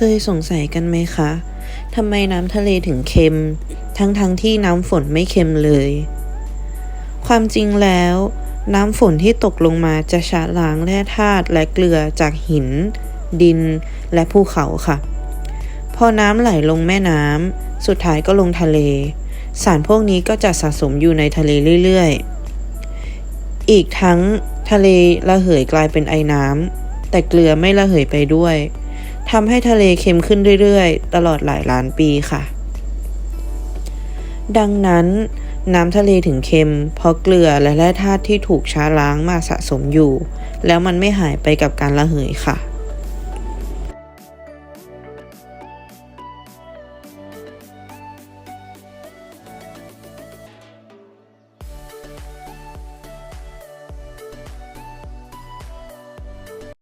เคยสงสัยกันไหมคะทำไมน้ำทะเลถึงเค็ม ทั้งๆทที่น้ำฝนไม่เค็มเลย ความจริงแล้ว น้ำฝนที่ตกลงมาจะชะล้างแร่ธาตุและเกลือจากหิน ดิน และภูเขาค่ะ พอน้ำไหลลงแม่น้ำสุดท้ายก็ลงทะเล สารพวกนี้ก็จะสะสมอยู่ในทะเลเรื่อยๆ อีกทั้งทะเลระเหยกลายเป็นไอน้ำแต่เกลือไม่ระเหยไปด้วย ทำให้ทะเลเค็มขึ้นเรื่อยๆ ตลอดหลายล้านปีค่ะ ดังนั้นน้ำทะเลถึงเค็ม เพราะเกลือและแร่ธาตุที่ถูกช้าล้างมาสะสมอยู่ แล้วมันไม่หายไปกับการระเหยค่ะ